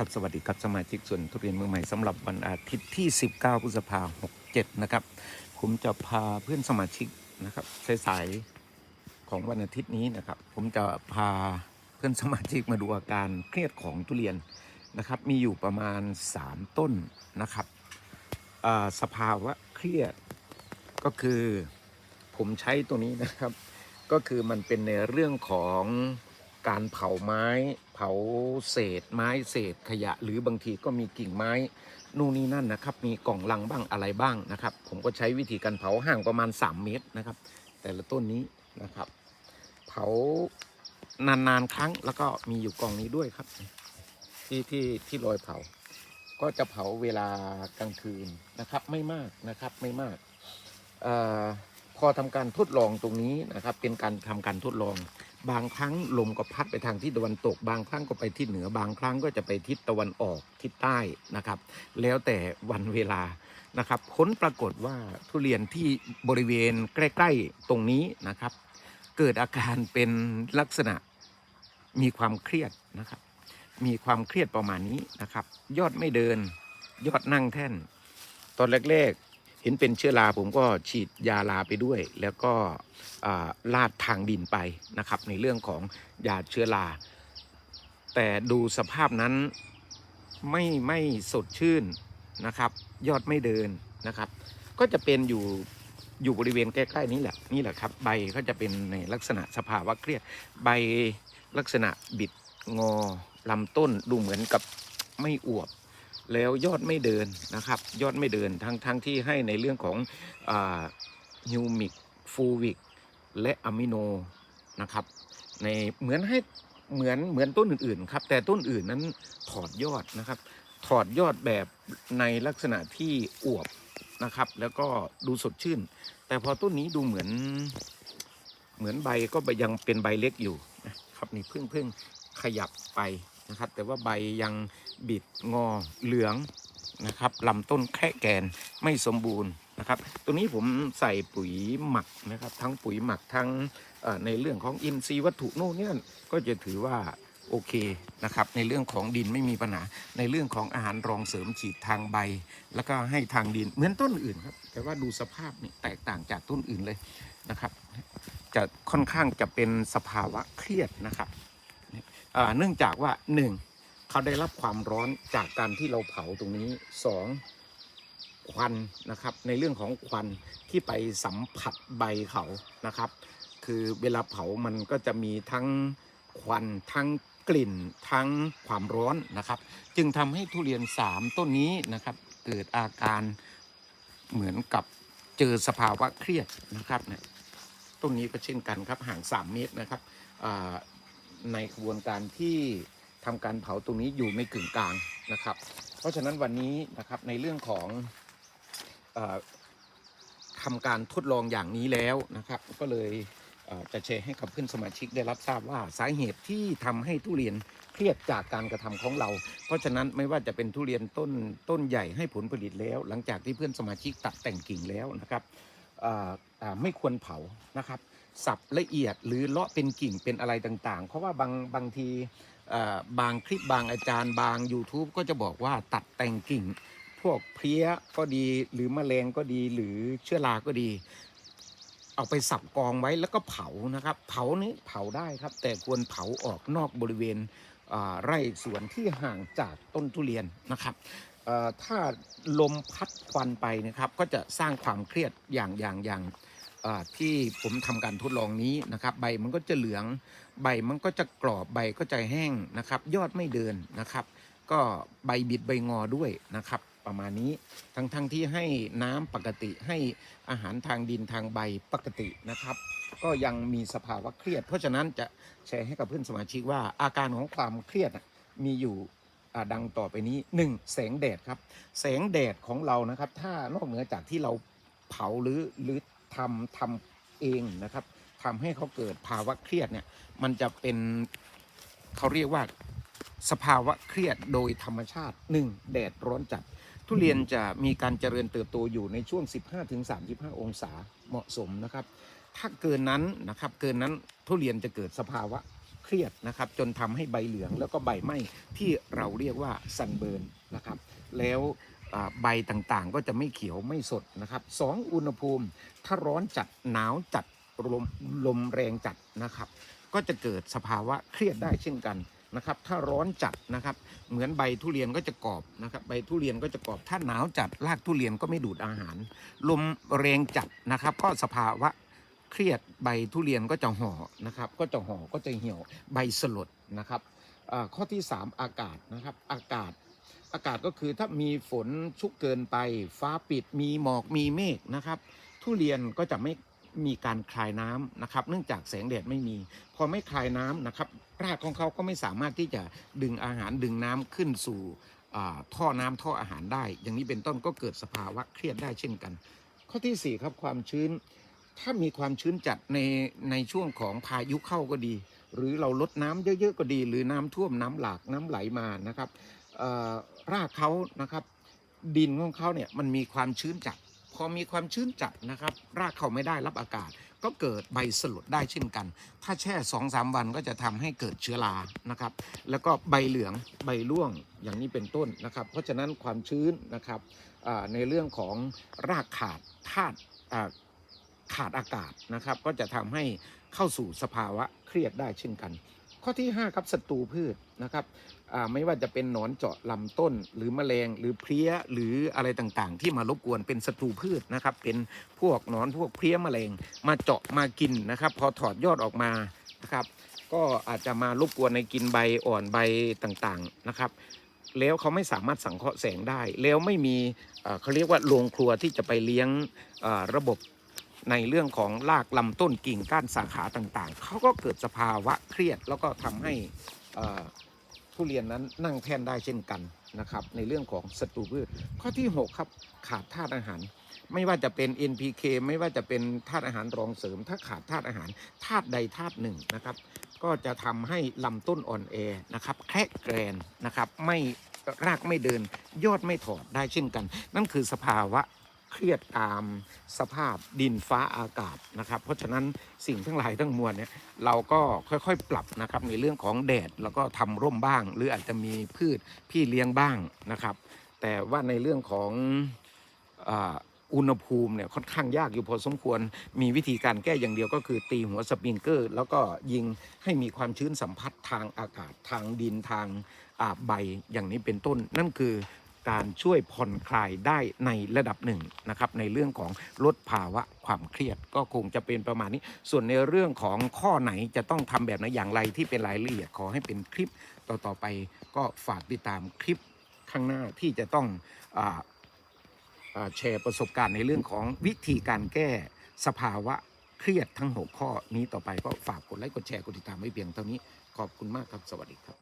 ครับสวัสดีครับสมาชิกส่วนทุเรียนเมืองใหม่สำหรับวันอาทิตย์ที่ 19พฤษภาคม67 นะครับ ผมจะพาเพื่อนสมาชิกนะครับสายๆของวันอาทิตย์นี้นะครับ ผมจะพาเพื่อนสมาชิกมาดูอาการเครียดของทุเรียนนะครับ มีอยู่ประมาณ 3 ต้นนะครับสภาวะเครียดก็คือผมใช้ตัวนี้นะครับ ก็คือมันเป็นในเรื่องของการเผาไม้ เผาเศษไม้เศษขยะ หรือบางทีก็มีกิ่งไม้นู่นนี่นั่นนะครับ มีกล่องลังบ้างอะไรบ้างนะครับ ผมก็ใช้วิธีการเผาห่างประมาณ 3 เมตรนะครับ แต่ละต้นนี้นะครับ เผานานๆครั้งแล้วก็มีอยู่กล่องนี้ด้วยครับ ที่ที่ที่รอยเผา ก็จะเผาเวลากลางคืนนะครับ ไม่มากนะครับไม่มากออพอทำการทดลองตรงนี้นะครับ เป็นการทำการทดลอง บางครั้งลมก็พัดไปทางทิศตะวันตก บางครั้งก็ไปทิศเหนือ บางครั้งก็จะไปทิศตะวันออกทิศใต้นะครับ แล้วแต่วันเวลานะครับ ผลปรากฏว่าทุเรียนที่บริเวณใกล้ ๆ ตรงนี้นะครับ เกิดอาการเป็นลักษณะมีความเครียดนะครับ มีความเครียดประมาณนี้นะครับ ยอดไม่เดิน ยอดนั่งแท่น ตอนแรกๆ ห็นเป็นเชื้อราผมก็ฉีดยาลาไปด้วย แล้วก็ลาดทางดินไปนะครับ ในเรื่องของยาเชื้อราแต่ดูสภาพนั้นไม่ไม่สดชื่นนะครับ ยอดไม่เดินนะครับ ก็จะเป็นอยู่อยู่บริเวณใกล้ๆนี้แหละนี่แหละครับ ใบก็จะเป็นในลักษณะสภาวะเครียดใบลักษณะบิดงอลำต้นดูเหมือนกับไม่อวบ แล้วยอดไม่เดินนะครับ ยอดไม่เดินทั้งทั้งที่ให้ในเรื่องของฮิวมิกฟูวิกและอะมิโนนะครับ ในเหมือนให้เหมือนเหมือนต้นอื่นๆครับ แต่ต้นอื่นนั้นถอดยอดนะครับ ถอดยอดแบบในลักษณะที่อวบนะครับ แล้วก็ดูสดชื่น แต่พอต้นนี้ดูเหมือนเหมือนใบก็ยังเป็นใบเล็กอยู่นะครับนี่เพิ่งเพิ่งขยับไป นะครับ แต่ว่าใบยังบิดงอเหลืองนะครับลำต้นแค่แกนไม่สมบูรณ์นะครับ ตัวนี้ผมใส่ปุ๋ยหมักนะครับ ทั้งปุ๋ยหมักทั้งในเรื่องของอินทรีย์วัตถุโน่นเนี่ยก็จะถือว่าโอเคนะครับในเรื่องของดินไม่มีปัญหา ในเรื่องของอาหารรองเสริมฉีดทางใบ แล้วก็ให้ทางดินเหมือนต้นอื่นครับ แต่ว่าดูสภาพนี่แตกต่างจากต้นอื่นเลยนะครับ จะค่อนข้างจะเป็นสภาวะเครียดนะครับ เนื่องจากว่าหนึ่งเขาได้รับความร้อนจากการที่เราเผาตรงนี้สองควันนะครับในเรื่องของควันที่ไปสัมผัสใบเขานะครับ คือเวลาเผามันก็จะมีทั้งควันทั้งกลิ่นทั้งความร้อนนะครับ จึงทำให้ทุเรียนสามต้นนี้นะครับ เกิดอาการเหมือนกับเจอสภาวะเครียดนะครับเนี่ยต้นนี้ก็เช่นกันครับห่าง 3 เมตรนะครับอ่า ในกระบวนการที่ทำการเผาตรงนี้อยู่ในกึ่งกลางนะครับ เพราะฉะนั้นวันนี้นะครับในเรื่องของอาทำการทดลองอย่างนี้แล้วนะครับ ก็เลยเจะแชร์ให้กับเพื่อนสมาชิกได้รับทราบว่าสาเหตุที่ทำให้ทุเรียนเครียดจากการกระทำของเรา เพราะฉะนั้นไม่ว่าจะเป็นทุเรียนต้นต้นใหญ่ให้ผลผลิตแล้ว หลังจากที่เพื่อนสมาชิกตัดแต่งกิ่งแล้วนะครับ ไม่ควรเผานะครับ สับละเอียดหรือเลาะเป็นกิ่งเป็นอะไรต่างๆ เพราะว่าบางบางทีบางคลิปบางอาจารย์บาง YouTube ก็จะบอกว่าตัดแต่งกิ่ง พวกเพี้ยก็ดีหรือมแมลงก็ดีหรือเชื้อราก็ดี เอาไปสับกองไว้แล้วก็เผานะครับ เผานี้เผาได้ครับ แต่ควรเผาออกนอกบริเวณไร่สวนที่ห่างจากต้นทุเรียนนะครับ ถ้าลมพัดควันไปนะครับ ก็จะสร้างความเครียดอย่างอย่างอย่างที่ผมทำการทดลองนี้นะครับ ใบมันก็จะเหลือง ใบมันก็จะกรอบใบก็จะแห้งนะครับ ยอดไม่เดินนะครับ ก็ใบบิดใบงอด้วยนะครับ ประมาณนี้ทั้งทั้งที่ให้น้ำปกติให้อาหารทางดินทางใบปกตินะครับ ก็ยังมีสภาวะเครียด เพราะฉะนั้นจะแชร์ให้กับเพื่อนสมาชิกว่าอาการของความเครียดมีอยู่ ดังต่อไปนี้ 1. แสงแดดครับ แสงแดดของเรานะครับ ถ้านอกเหนือจากที่เราเผาหรือหรือทำทำเองนะครับทำให้เขาเกิดภาวะเครียดเนี่ย มันจะเป็นเขาเรียกว่าสภาวะเครียดโดยธรรมชาติ 1. แดดร้อนจัด ทุเรียนจะมีการเจริญเติบโตอยู่ในช่วง 15-35 องศาเหมาะสมนะครับ ถ้าเกินนั้นนะครับ เกินนั้นทุเรียนจะเกิดสภาวะ เครียดนะครับ จนทำให้ใบเหลืองแล้วก็ใบไหม้ที่เราเรียกว่าซันเบิร์นนะครับ แล้วใบต่างๆ ก็จะไม่เขียวไม่สดนะครับสองอุณหภูมิถ้าร้อนจัดหนาวจัดลมลมแรงจัดนะครับ ก็จะเกิดสภาวะเครียดได้เช่นกันนะครับ ถ้าร้อนจัดนะครับ เหมือนใบทุเรียนก็จะกรอบนะครับ ใบทุเรียนก็จะกรอบ ถ้าหนาวจัดรากทุเรียนก็ไม่ดูดอาหาร ลมแรงจัดนะครับ ก็สภาวะ เครียดใบทุเรียนก็จะห่อนะครับ ก็จะห่อก็จะเหี่ยวใบสลดนะครับข้อที่ 3 อากาศนะครับ อากาศอากาศก็คือถ้ามีฝนชุกเกินไปฟ้าปิดมีหมอกมีเมฆนะครับ ทุเรียนก็จะไม่มีการคลายน้ำนะครับ เนื่องจากแสงแดดไม่มี พอไม่คลายน้ำนะครับรากของเขาก็ไม่สามารถที่จะดึงอาหารดึงน้ำขึ้นสู่ท่อน้ำท่ออาหารได้ อย่างนี้เป็นต้นก็เกิดสภาวะเครียดได้เช่นกัน ข้อทีสี่4 ครับความชื้น ถ้ามีความชื้นจัดในในช่วงของพายุเข้าก็ดี หรือเราลดน้ำเยอะๆก็ดี หรือน้ำท่วมน้ำหลากน้ำไหลมานะครับรากเขานะครับ ดินของเขาเนี่ยมันมีความชื้นจัด พอมีความชื้นจัดนะครับ รากเขาไม่ได้รับอากาศ ก็เกิดใบสลดได้เช่นกัน ถ้าแช่สองสามวันก็จะทำให้เกิดเชื้อรานะครับ แล้วก็ใบเหลืองใบร่วงอย่างนี้เป็นต้นนะครับ เพราะฉะนั้นความชื้นนะครับในเรื่องของรากขาดธาตุ ขาดอากาศนะครับ ก็จะทำให้เข้าสู่สภาวะเครียดได้เช่นกัน ข้อที่ 5 ครับศัตรูพืชนะครับไม่ว่าจะเป็นหนอนเจาะลำต้น หรือแมลงหรือเพลี้ยหรืออะไรต่างๆ ที่มารบกวนเป็นศัตรูพืชนะครับ เป็นพวกหนอนพวกเพลี้ยแมลงมาเจาะมากินนะครับ พอถอดยอดออกมานะครับ ก็อาจจะมารบกวนในกินใบอ่อนใบต่างๆนะครับแล้วเขาไม่สามารถสังเคราะห์แสงได้ แล้วไม่มีเขาเรียกว่าโรงครัวที่จะไปเลี้ยงระบบ ในเรื่องของรากลำต้นกิ่งก้านสาขาต่างๆ เขาก็เกิดสภาวะเครียดแล้วก็ทำให้ทุเรียนนั้นนั่งแท่นได้เช่นกันนะครับในเรื่องของศัตรูพืช ข้อที่ 6 ครับขาดธาตุอาหาร ไม่ว่าจะเป็น NPK ไม่ว่าจะเป็นธาตุอาหารรองเสริม ถ้าขาดธาตุอาหารธาตุใดธาตุหนึ่งนะครับก็จะทำให้ลำต้นอ่อนแอนะครับแคระแกรนนะครับไม่รากไม่เดินยอดไม่ถอดได้เช่นกัน นั่นคือสภาวะ เครียดตามสภาพดินฟ้าอากาศนะครับ เพราะฉะนั้นสิ่งทั้งหลายทั้งมวลเนี่ยเราก็ค่อยๆปรับนะครับในเรื่องของแดดแล้วก็ทำร่มบ้าง หรืออาจจะมีพืชพี่เลี้ยงบ้างนะครับ แต่ว่าในเรื่องของอุณหภูมิเนี่ยค่อนข้างยากอยู่พอสมควร มีวิธีการแก้อย่างเดียวก็คือตีหัวสปริงเกอร์ แล้วก็ยิงให้มีความชื้นสัมผัสทางอากาศทางดินทางใบอย่างนี้เป็นต้น นั่นคือ การช่วยผ่อนคลายได้ในระดับหนึ่งนะครับในเรื่องของลดภาวะความเครียดก็คงจะเป็นประมาณนี้ ส่วนในเรื่องของข้อไหนจะต้องทำแบบไหนอย่างไรที่เป็นรายละเอียดขอให้เป็นคลิปต่อๆไปก็ฝากติดตามคลิปข้างหน้าที่จะต้องอาอ่าแชร์ประสบการณ์ในเรื่องของวิธีการแก้สภาวะเครียดทั้ง 6 ข้อนี้ต่อไปก็ฝากกดไลค์กดแชร์กดติดตามไว้เพียงเท่านี้ ขอบคุณมากครับ สวัสดีครับ